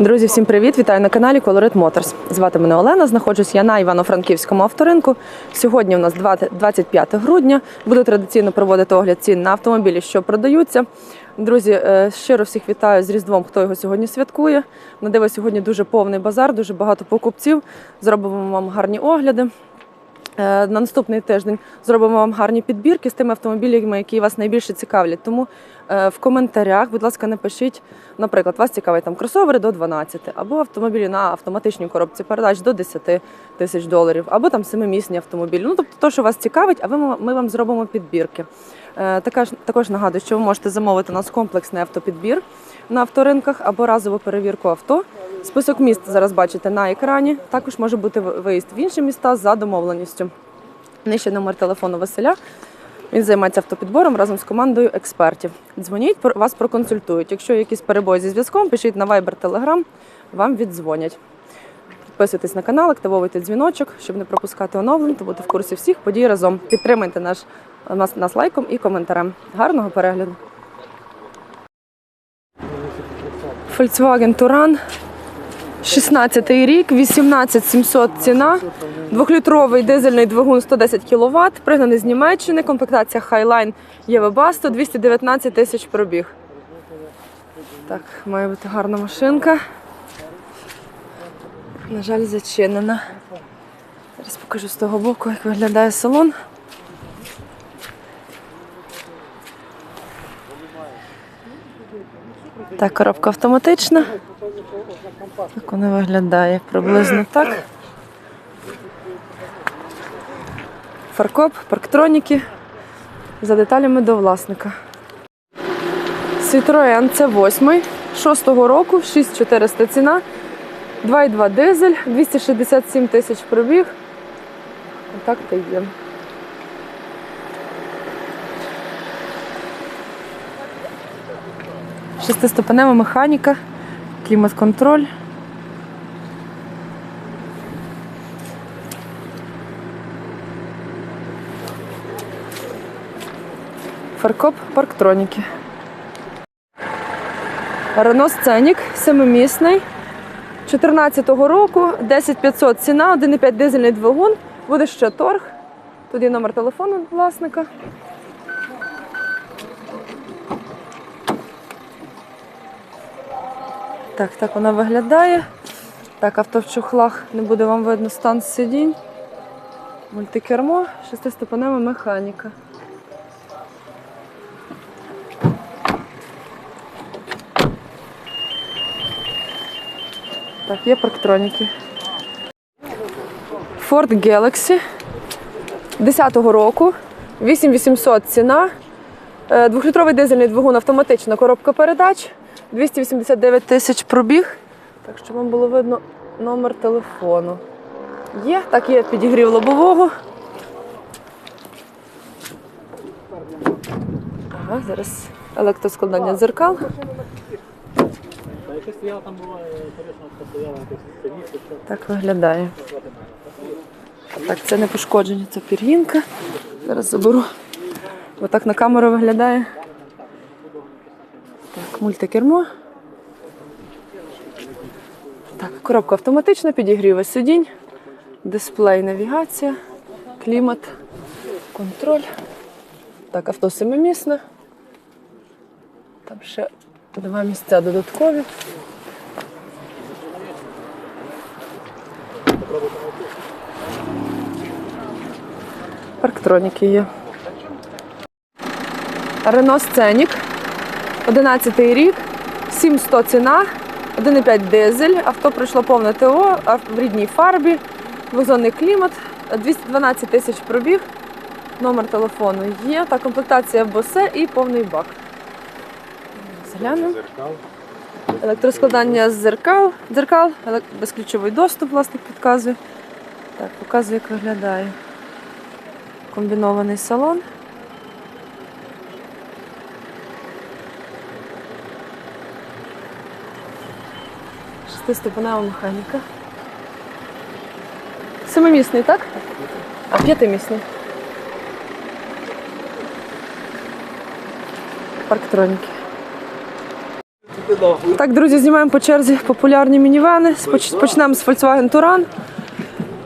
Друзі, всім привіт! Вітаю на каналі Colorit Motors. Звати мене Олена. Знаходжусь я на Івано-Франківському авторинку. Сьогодні у нас 20 25 грудня. Буду традиційно проводити огляд цін на автомобілі, що продаються. Друзі, е, щиро всіх вітаю з Різдвом, хто його сьогодні святкує. На диво сьогодні дуже повний базар, дуже багато покупців. Зробимо вам гарні огляди. Е, На наступний тиждень зробимо вам гарні підбірки з тими автомобілями, які вас найбільше цікавлять. Тому е, в коментарях, будь ласка, напишіть, наприклад, вас цікавить там кросовери до 12, або автомобілі на автоматичній коробці передач до 10 тисяч доларів, або там семимісні автомобілі. Ну тобто, то, що вас цікавить, а ви ми вам зробимо підбірки. Е, Також, також нагадую, що ви можете замовити у нас комплексний автопідбір на авторинках або разову перевірку авто. Список міст зараз бачите на екрані. Також може бути виїзд в інші міста за домовленістю. Нижче номер телефону Василя. Він займається автопідбором разом з командою експертів. Дзвоніть, вас проконсультують. Якщо якісь перебої зі зв'язком, пишіть на Viber, Telegram, вам віддзвонять. Підписуйтесь на канал, активовуйте дзвіночок, щоб не пропускати оновлень, то бути в курсі всіх подій разом. Підтримайте наш, нас, нас лайком і коментарем. Гарного перегляду! Volkswagen Touran 16 рік, 18700 ціна, двохлітровий дизельний двигун 110 кВт, пригнаний з Німеччини, комплектація Highline Євебасто, 219 тисяч пробіг. Так, має бути гарна машинка. На жаль, зачинена. Зараз покажу з того боку, як виглядає салон. Так, коробка автоматична. Так вона виглядає приблизно так. Фаркоп, парктроніки. За деталями до власника. Citroen c 8 6-го року, 6400 ціна, 2,2 дизель, 267 тисяч пробіг. Отак то є. Шестиступенева механіка, клімат-контроль. Фаркоп парктроніки. Рено Сценік, семимісний. 14-го року, 10500 ціна, 1,5 дизельний двигун. Буде ще торг. Є номер телефону власника. Так, так вона виглядає. Так, авто в чохлах не буде вам видно стан сидінь. Мультикермо, шестиступенева механіка. Так, є парктроніки. Ford Galaxy 10-го року, 8800 ціна. Е, Двохлітровий дизельний двигун, автоматична коробка передач, 289 тисяч пробіг. Так що вам було видно номер телефону. Є, так є підігрів лобового. Ага, зараз електроскладання дзеркал. Так виглядає. Так, це не пошкодження, це пір'їнка. Зараз заберу. Отак на камеру виглядає. Так, мультикермо. Так, коробка автоматична, підігріва сидінь, дисплей, навігація, клімат, контроль. Так, авто семимісне. Там ще два місця додаткові. Парктроніки є. Рено Сценік. 11 рік, 700 ціна, 1,5 дизель. Авто пройшло повне ТО, в рідній фарбі, двозонний клімат, 212 тисяч пробіг. Номер телефону є. Та комплектація босе і повний бак. Зеркал. Електроскладання з зеркал, дзеркал, безключовий доступ, власник підказує. Так, показує, як виглядає. Комбінований салон. Шестиступенева механіка. Семимісний, так? А п'ятимісний. Парктроніки. Так, друзі, знімаємо по черзі популярні мінівени. Почнемо з Volkswagen Touran.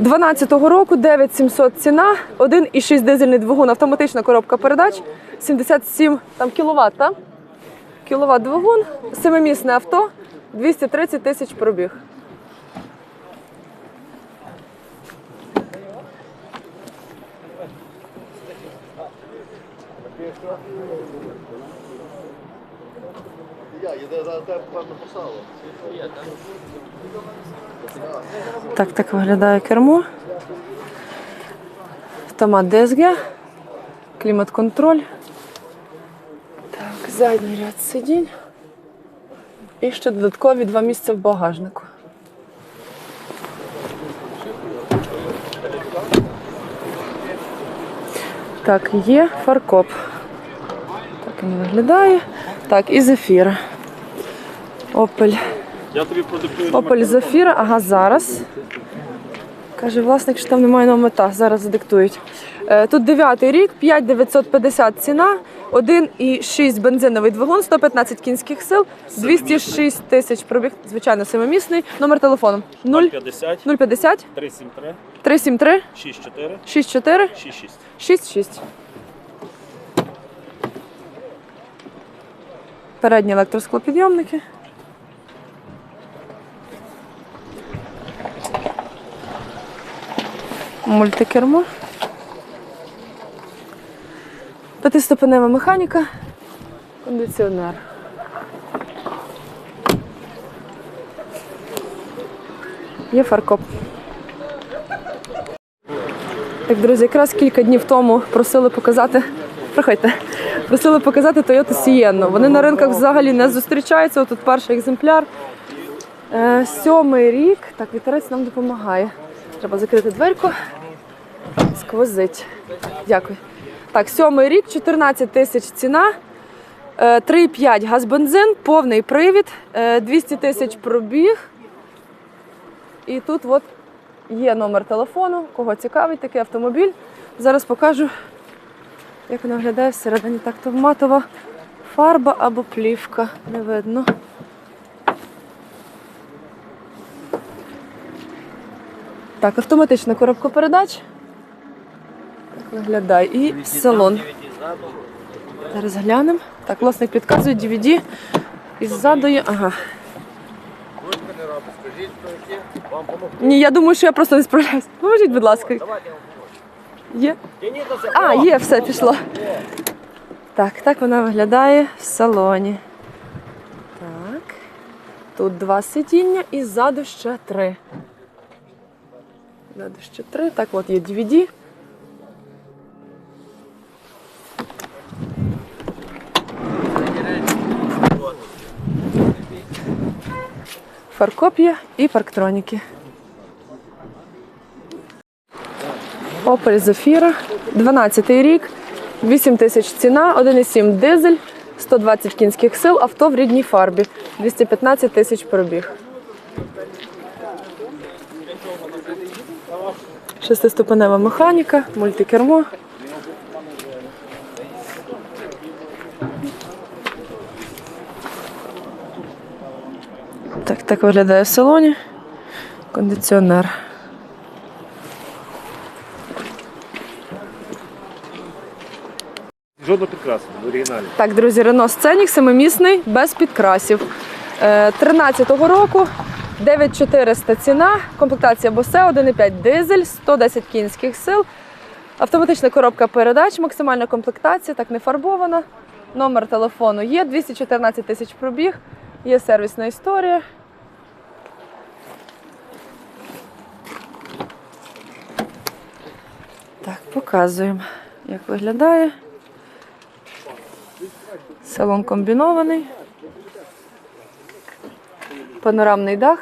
12-го року 9700 ціна, 1,6 дизельний двигун, автоматична коробка передач, 77 там, кіловат, так? Кіловат двигун, семимісне авто, 230 тисяч пробіг. Так, так виглядає кермо. Автомат DSG, клімат-контроль. Так, задній ряд сидінь. І ще додаткові два місця в багажнику. Так, є фаркоп. Так він виглядає. Так, і зефіра. Опель. Я тобі продиктую. Опель Зафіра, ага, зараз. Каже власник, що там немає номета, зараз задиктують. Е, Тут 9 рік, 5950 ціна, 1,6 бензиновий двигун, 115 кінських сил, 206 тисяч пробіг, звичайно, семимісний. Номер телефону 0 50, 050 373, 373 64, 64 66. 66. Передні електросклопідйомники. Мультикермо. П'ятиступенева механіка. Кондиціонер. Є фаркоп. Так, друзі, якраз кілька днів тому просили показати. Проходьте. Просили показати Toyota Sienna. Вони на ринках взагалі не зустрічаються. Тут перший екземпляр. Е, сьомий рік. Так, вітерець нам допомагає. Треба закрити дверку. Сквозить. Дякую. Так, сьомий рік, 14 тисяч ціна. Е, 3,5 газ-бензин, повний привід, е, 200 тисяч пробіг. І тут от Є номер телефону, кого цікавить такий автомобіль. Зараз покажу, як вона виглядає всередині. Так, то матова фарба або плівка. Не видно. Так, автоматична коробка передач. Так виглядає. І салон. Зараз глянемо. Так, власник підказує DVD. І ззаду є. Ага. Ні, я думаю, що я просто не справляюсь. Поможіть, будь ласка. Є? А, є, все пішло. Так, так вона виглядає в салоні. Так. Тут два сидіння і ззаду ще три. Ззаду ще три. Так, от є DVD. Фаркоп є і парктроніки. Opel Zafira, 12 рік, 8 тисяч ціна, 1,7 дизель, 120 кінських сил, авто в рідній фарбі, 215 тисяч пробіг. Шестиступенева механіка, мультикермо. Так, так виглядає в салоні. Кондиціонер. Жодного підкрасу, в оригіналі. Так, друзі, Renault Scenic семимісний, без підкрасів. Е, 13-го року 9400 ціна, комплектація Bose, 1,5 дизель, 110 кінських сил, автоматична коробка передач, максимальна комплектація, так не фарбована. Номер телефону є, 214 тисяч пробіг, є сервісна історія. Так, показуємо, як виглядає. Салон комбінований. Панорамний дах.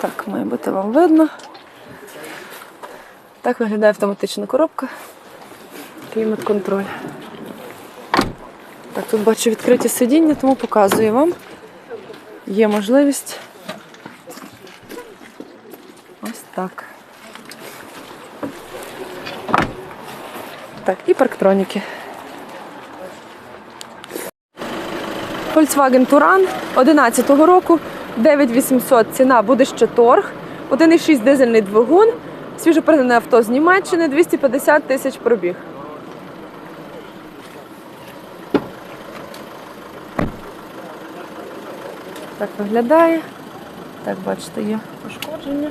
Так, має бути вам видно. Так виглядає автоматична коробка. Клімат-контроль. Так, тут бачу відкриті сидіння, тому показую вам. Є можливість. Ось так. Так, і парктроніки. Volkswagen Touran 11-го року, 9800 ціна, буде ще торг, 1,6 дизельний двигун, свіжопригнане авто з Німеччини, 250 тисяч пробіг. Так виглядає. Так, бачите, є пошкодження.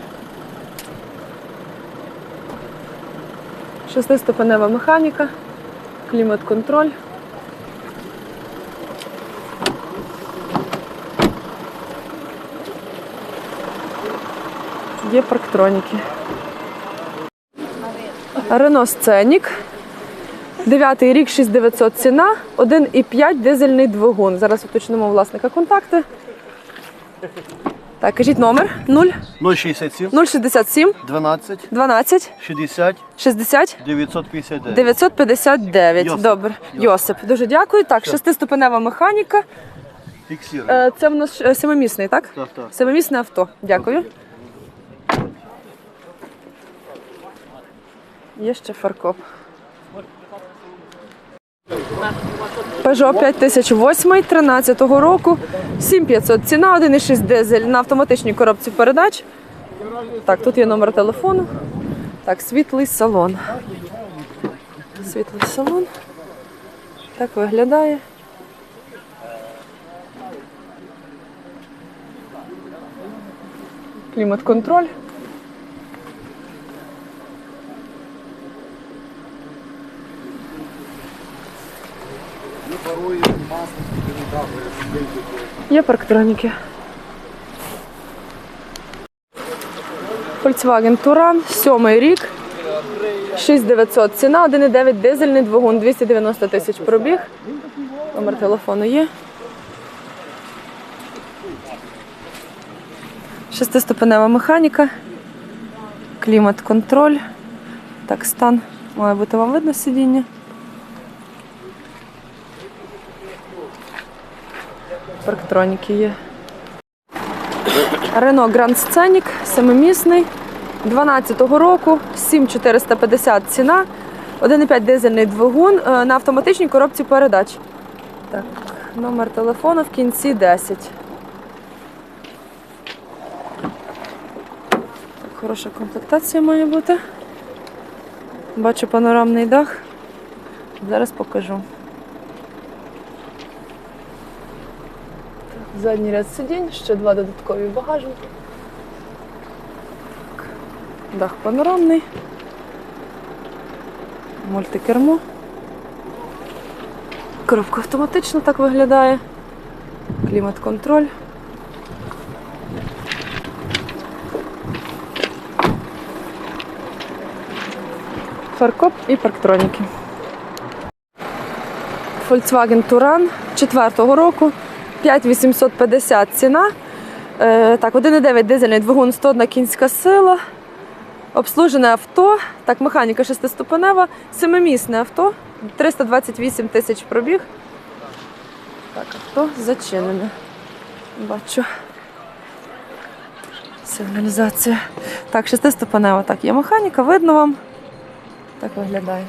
Шестиступенева механіка, клімат-контроль. Є парктроніки. Рено Сценік. Дев'ятий рік, 6900 ціна, 1,5 дизельний двигун. Зараз уточнимо власника контакти. Так, кажіть номер 0 067 067 12 12 60 60 959. 959. Йосип. Добре. Йосип. Дуже дякую. Так, шестиступенева механіка. Фіксируй. Е, Це в нас е, семимісний, так? Так, так. Семимісне авто. Дякую. Є ще фаркоп. Peugeot 5008 13-го року. 7500 ціна, 1,6 дизель на автоматичній коробці передач. Так, тут є номер телефону. Так, світлий салон. Світлий салон. Так виглядає. Клімат-контроль. Є парктроніки. Volkswagen Touran, сьомий рік. 6900 ціна, 1,9 дизельний двигун, 290 тисяч пробіг. Номер телефону є. Шестиступенева механіка, клімат-контроль. Так, стан має бути вам видно сидіння. Парктроніки є. Рено Гранд Сценік, семимісний, 12-го року, 7450 ціна, 1,5 дизельний двигун е, на автоматичній коробці передач. Так, номер телефону в кінці 10. Так, хороша комплектація має бути. Бачу панорамний дах. Зараз покажу. Задній ряд сидінь, ще два додаткові багажники. Дах панорамний. Мультикермо. Коробка автоматично так виглядає. Клімат-контроль. Фаркоп і парктроніки. Volkswagen Touran 4-го року. 5850 ціна. Е, так, 1,9 дизельний двигун 101 кінська сила. Обслужене авто. Так, механіка шестиступенева. Семимісне авто. 328 тисяч пробіг. Так, авто зачинене. Бачу. Сигналізація. Так, шестиступенева. Так, є механіка, видно вам. Так виглядає.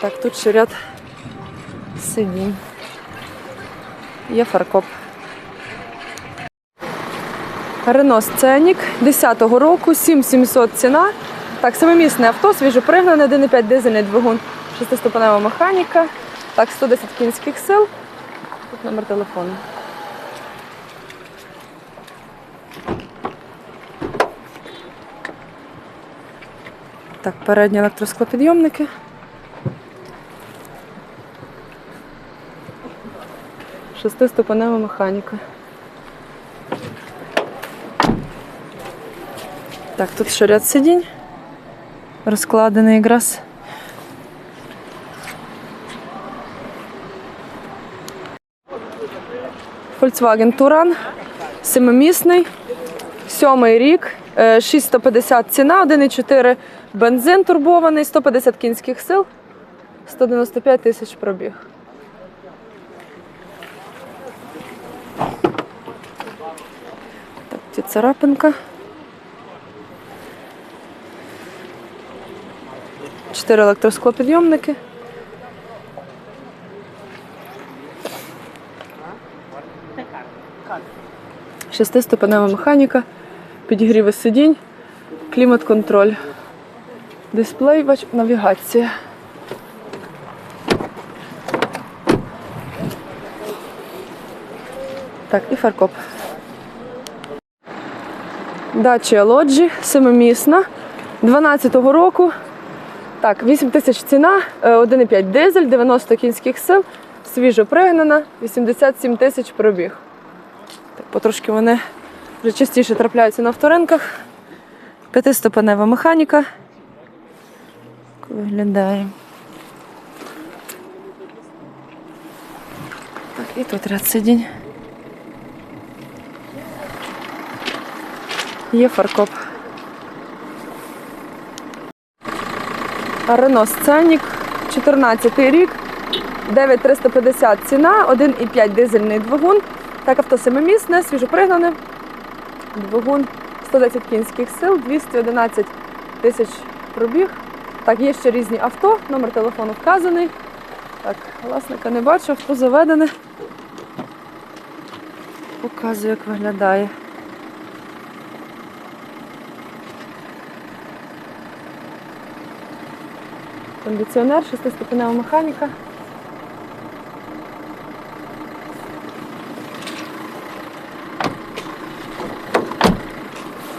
Так, тут ще ряд сидінь. Є фаркоп. Рено Сценік 10-го року, 7700 ціна. Так, семимісне авто, свіжопригнане, 1,5 дизельний двигун, шестиступенева механіка. Так, 110 кінських сил. Тут номер телефону. Так, передні електросклопідйомники. Шестиступенева механіка. Так, тут ще ряд сидінь. Розкладений якраз. Volkswagen Touran. Семимісний. Сьомий рік. е, 650 ціна, 1,4 бензин турбований, 150 кінських сил, 195 тисяч пробіг. Так, царапинка. Чотири електросклопідйомники. Шестиступенева механіка, підігріви сидінь, клімат-контроль, дисплей, бач, навігація. Так, і фаркоп. Дача лоджі, семимісна, 12-го року. Так, 8 тисяч ціна, е, 1,5 дизель, 90 кінських сил, свіжо пригнана, 87 тисяч пробіг. Так, потрошки вони вже частіше трапляються на авторинках. П'ятиступенева механіка. Так Виглядає. Так, і тут ряд сидінь. Є фаркоп. Рено Сценік, 14 рік, 9350 ціна, 1,5 дизельний двигун. Так, авто семимісне, свіжопригнане. Двигун 110 кінських сил, 211 тисяч пробіг. Так, є ще різні авто, номер телефону вказаний. Так, власника не бачу, авто заведене. Показую, як виглядає. Кондиціонер, шестиступенева механіка.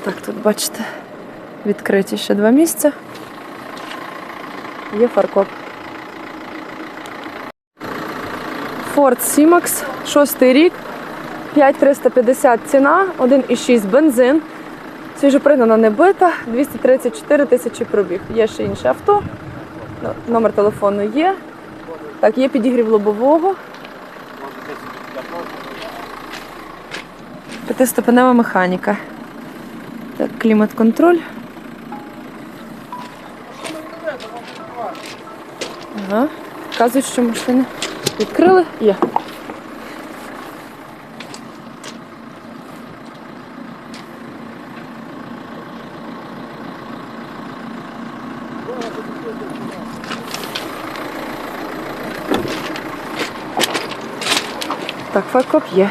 Так, тут бачите, відкриті ще два місця. Є фаркоп. Ford Simax, шостий рік, 5350 ціна, 1,6 бензин. Свіжопригнана не бита, 234 тисячі пробіг. Є ще інше авто. Номер телефону є. Так, є підігрів лобового. П'ятиступенева механіка. Так, клімат-контроль. Ага. Казують, що машини відкрили. Є. Так, фаркоп є.